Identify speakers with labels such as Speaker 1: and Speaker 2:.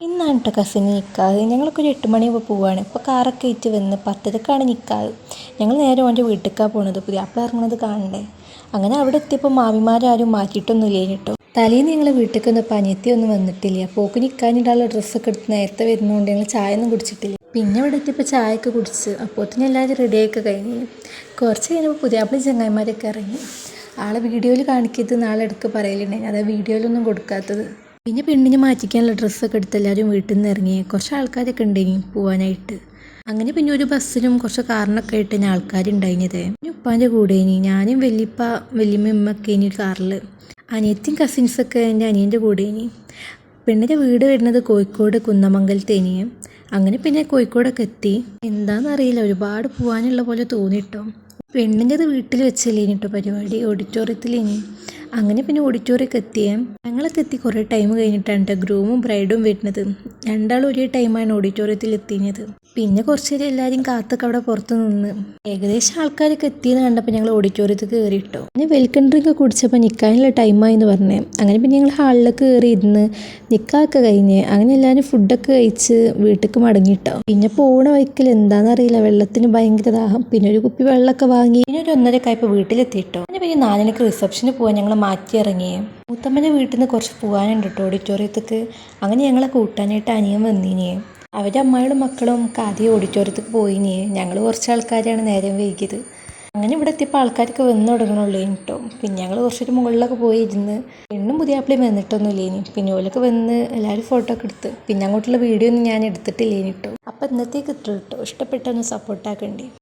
Speaker 1: ഇന്നാണ് കേട്ടോ കസിന് നിൽക്കാതെ ഞങ്ങളൊക്കെ ഒരു എട്ട് മണിയാകുമ്പോൾ പോവുകയാണ് ഇപ്പോൾ കാറൊക്കെ ആയിട്ട് വന്ന് പത്തരക്കാണ് നിൽക്കാതെ ഞങ്ങൾ നേരെ ഓന്റെ വീട്ടിലേക്കാണ് പോണത്. അപ്പം ഇറങ്ങുന്നത് കാണണ്ടേ? അങ്ങനെ അവിടെ എത്തിയപ്പോൾ മാമിമാരാരും മാറ്റിയിട്ടൊന്നുമില്ല കേട്ടോ. തലേന്ന് ഞങ്ങളെ വീട്ടിലേക്ക് വന്നപ്പോൾ അനിയത്തി ഒന്നും വന്നിട്ടില്ല. പോക്ക് നിൽക്കാനിട്ടുള്ള ഡ്രസ്സൊക്കെ എടുത്ത് നേരത്തെ വരുന്നതുകൊണ്ട് ഞങ്ങൾ ചായ ഒന്നും കുടിച്ചിട്ടില്ല. പിന്നെ ഇവിടെ എത്തിയപ്പോൾ ചായയൊക്കെ കുടിച്ച്. അപ്പോഴത്തേനും എല്ലാവരും റെഡിയായൊക്കെ കഴിഞ്ഞ്. കുറച്ച് കഴിഞ്ഞപ്പോൾ പുതിയാപ്പിളി ചങ്ങായിമാരൊക്കെ ഇറങ്ങി. ആളെ വീഡിയോയിൽ കാണിക്കരുത് നാളെ എടുക്ക് പറയലുണ്ടെങ്കിൽ അതാ വീഡിയോയിലൊന്നും കൊടുക്കാത്തത്. പിന്നെ പെണ്ണിനെ മാറ്റിക്കാനുള്ള ഡ്രസ്സൊക്കെ എടുത്ത് എല്ലാവരും വീട്ടിൽ നിന്ന് ഇറങ്ങി. കുറച്ച് ആൾക്കാരൊക്കെ ഉണ്ടായിനി പോവാനായിട്ട്. അങ്ങനെ പിന്നെ ഒരു ബസ്സിലും കുറച്ച് കാറിനൊക്കെ ആയിട്ട് ഞാൻ ആൾക്കാരുണ്ടായിരുന്നത് പിന്നെ ഉപ്പാന്റെ കൂടെ ഇനി ഞാനും വലിയപ്പ വല്യമ്മ ഉമ്മൊക്കെ ഇനി കാറിൽ അനിയത്തിയും കസിൻസൊക്കെ എന്റെ അനിയന്റെ കൂടെ ഇനി. പെണ്ണിന്റെ വീട് വരുന്നത് കോഴിക്കോട് കുന്നമംഗലത്തേനി അങ്ങനെ പിന്നെ കോഴിക്കോടൊക്കെ എത്തി. എന്താണെന്നറിയില്ല ഒരുപാട് പോകാനുള്ള പോലെ തോന്നിട്ടോ. പെണ്ണിന്റെത് വീട്ടിൽ വെച്ചല്ലേ ഇനിട്ടോ പരിപാടി. ഓഡിറ്റോറിയത്തിലേനി. അങ്ങനെ പിന്നെ ഓഡിറ്റോറിയൊക്കെ എത്തിയേ. ഞങ്ങളൊക്കെ എത്തി കുറേ ടൈം കഴിഞ്ഞിട്ടാണ് കേട്ടോ ഗ്രൂമും ബ്രൈഡും വരുന്നത്. രണ്ടാളും ഒരേ ടൈമാണ് ഓഡിറ്റോറിയത്തിൽ എത്തിയത്. പിന്നെ കുറച്ച് നേരം എല്ലാവരും കാത്തൊക്കെ അവിടെ പുറത്ത് നിന്ന്. ഏകദേശം ആൾക്കാരൊക്കെ എത്തിയെന്ന് കണ്ടപ്പോൾ ഞങ്ങൾ ഓഡിറ്റോറിയത്തിൽ കയറി ഇട്ടോ പിന്നെ വെൽക്കം ഡ്രിങ്ക് കുടിച്ചപ്പോൾ നിൽക്കാനുള്ള ടൈമായി എന്ന് പറഞ്ഞേ. അങ്ങനെ പിന്നെ ഞങ്ങൾ ഹാളിലൊക്കെ കയറി ഇരുന്ന് നിൽക്കാമൊക്കെ കഴിഞ്ഞ് അങ്ങനെ എല്ലാവരും ഫുഡൊക്കെ കഴിച്ച് വീട്ടിലേക്ക് മടങ്ങിയിട്ടോ പിന്നെ പോണ വഴിക്കൽ എന്താണെന്നറിയില്ല വെള്ളത്തിന് ഭയങ്കര ദാഹം. പിന്നെ ഒരു കുപ്പി വെള്ളമൊക്കെ വാങ്ങി. പിന്നെ ഒരു ഒന്നര കായ്പ വീട്ടിലെത്തിയിട്ടോ പിന്നെ പിന്നെ നാലിനൊക്കെ റിസപ്ഷന് പോകാൻ ഞങ്ങൾ മാറ്റി ഇറങ്ങി മൂത്തമ്മന്റെ വീട്ടിൽ നിന്ന് കുറച്ച് പോകാനുണ്ട് കേട്ടോ ഓഡിറ്റോറിയത്തേക്ക് അങ്ങനെ ഞങ്ങളെ കൂട്ടാനായിട്ട് അനിയൻ വന്നീനിയെ അവരുടെ അമ്മയുടെ മക്കളും ഒക്കെ ആദ്യം ഓഡിറ്റോറിയത്തേക്ക് പോയിനി. ഞങ്ങൾ കുറച്ച് ആൾക്കാരാണ് നേരം വൈകിയത്. അങ്ങനെ ഇവിടെ എത്തിയപ്പോൾ ആൾക്കാരൊക്കെ വന്ന് തുടങ്ങണുള്ളൂ കേട്ടോ പിന്നെ ഞങ്ങൾ കുറച്ചൊരു മുകളിലൊക്കെ പോയി ഇരുന്ന് പെണ്ണും പുതിയാപ്പിളയും വന്നിട്ടൊന്നുമില്ല ഇനി പിന്നെ ഓലൊക്കെ വന്ന് എല്ലാവരും ഫോട്ടോ ഒക്കെ എടുത്ത്. പിന്നെ അങ്ങോട്ടുള്ള വീഡിയോ ഒന്നും ഞാൻ എടുത്തിട്ടില്ല കേട്ടോ അപ്പം ഇന്നത്തേക്ക് ഇത്ര കേട്ടോ ഇഷ്ടപ്പെട്ടൊന്ന് സപ്പോർട്ടാക്കണ്ടേ